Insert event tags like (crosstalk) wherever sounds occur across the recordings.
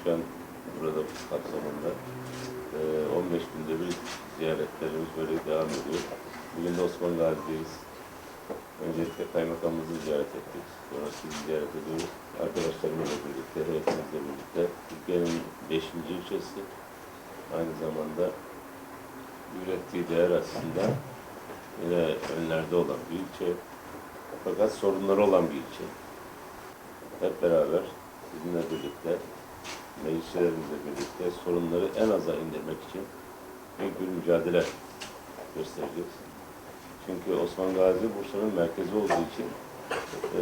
Başkan burada kapsamında 15 ee, günde bir ziyaretlerimiz böyle devam ediyor. Bugün de Osman Gazi'deyiz. Öncelikle kaymakamımızı ziyaret ettik. Sonra sizi ziyaret ediyoruz. Arkadaşlarımızla birlikte, heyetimizle birlikte. Türkiye'nin 5. ilçesi. Aynı zamanda ürettiği değer aslında yine önlerde olan bir ilçe. Fakat sorunları olan bir ilçe. Hep beraber sizinle birlikte meclislerimizle birlikte sorunları en aza indirmek için büyük bir mücadele göstereceğiz. Çünkü Osman Gazi Bursa'nın merkezi olduğu için e,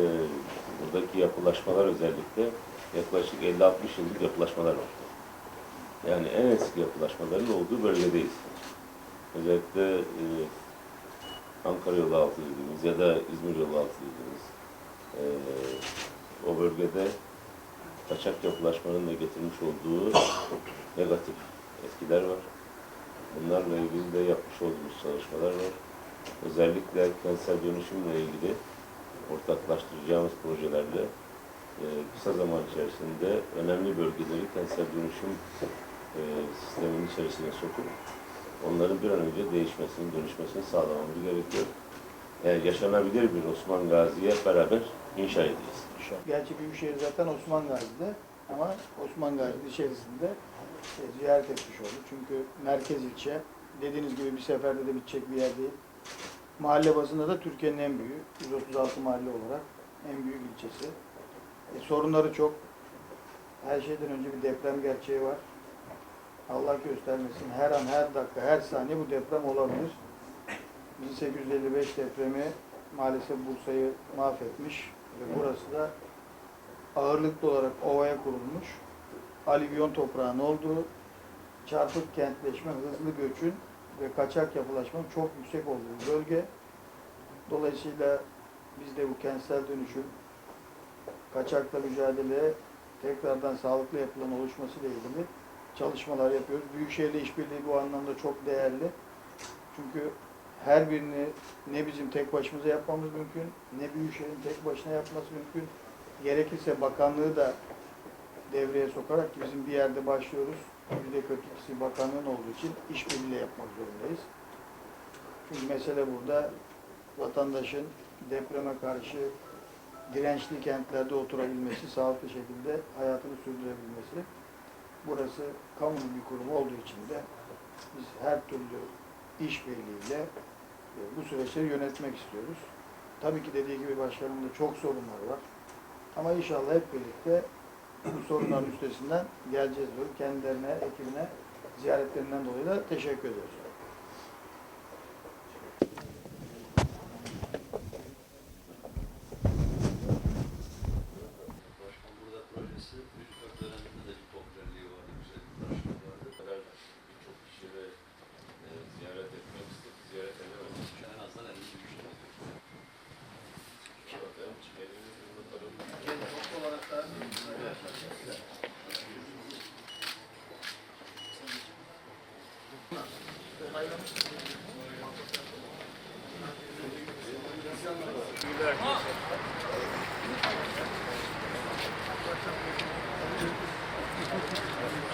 buradaki yapılaşmalar özellikle yaklaşık 50-60 yıllık yapılaşmalar var. Yani en eski yapılaşmaların olduğu bölgedeyiz. Özellikle e, Ankara yolu altı dediğimiz ya da İzmir yolu altı dediğimiz e, o bölgede kaçak yapılaşmanın da getirmiş olduğu negatif etkiler var. Bunlarla ilgili de yapmış olduğumuz çalışmalar var. Özellikle kentsel dönüşümle ilgili ortaklaştıracağımız projelerle e, kısa zaman içerisinde önemli bölgeleri kentsel dönüşüm e, sisteminin içerisine sokup onların bir an önce değişmesini, dönüşmesini sağlamamız gerekiyor. Yani yaşanabilir bir Osman Gazi'ye beraber inşa edeceğiz. Gerçi Büyükşehir zaten Osman Gazi'de ama Osman Gazi içerisinde e, ziyaret etmiş olduk. Çünkü merkez ilçe dediğiniz gibi bir seferde de bitecek bir yer değil. Mahalle bazında da Türkiye'nin en büyüğü, 136 mahalle olarak en büyük ilçesi. E, sorunları çok. Her şeyden önce bir deprem gerçeği var. Allah göstermesin her an, her dakika, her saniye bu deprem olabilir. 1855 depremi maalesef Bursa'yı mahvetmiş ve burası da ağırlıklı olarak ovaya kurulmuş. Alüvyon toprağın olduğu, çarpık kentleşme, hızlı göçün ve kaçak yapılaşmanın çok yüksek olduğu bölge. Dolayısıyla biz de bu kentsel dönüşüm, kaçakla mücadele, tekrardan sağlıklı yapılan oluşmasıyla ilgili çalışmalar yapıyoruz. Büyükşehir'le işbirliği bu anlamda çok değerli. Çünkü her birini ne bizim tek başımıza yapmamız mümkün, ne Büyükşehir'in tek başına yapması mümkün. Gerekirse bakanlığı da devreye sokarak bizim bir yerde başlıyoruz. Yüzde 42'si bakanlığın olduğu için işbirliği yapmak zorundayız. Çünkü mesele burada vatandaşın depreme karşı dirençli kentlerde oturabilmesi, (laughs) sağlıklı şekilde hayatını sürdürebilmesi. Burası kamunun bir kurumu olduğu için de biz her türlü işbirliğiyle e, bu süreçleri yönetmek istiyoruz. Tabii ki dediği gibi başkanımda çok sorunlar var. Ama inşallah hep birlikte bu sorunların üstesinden geleceğiz. Kendilerine, ekibine ziyaretlerinden dolayı da teşekkür ediyoruz.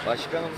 Başkanım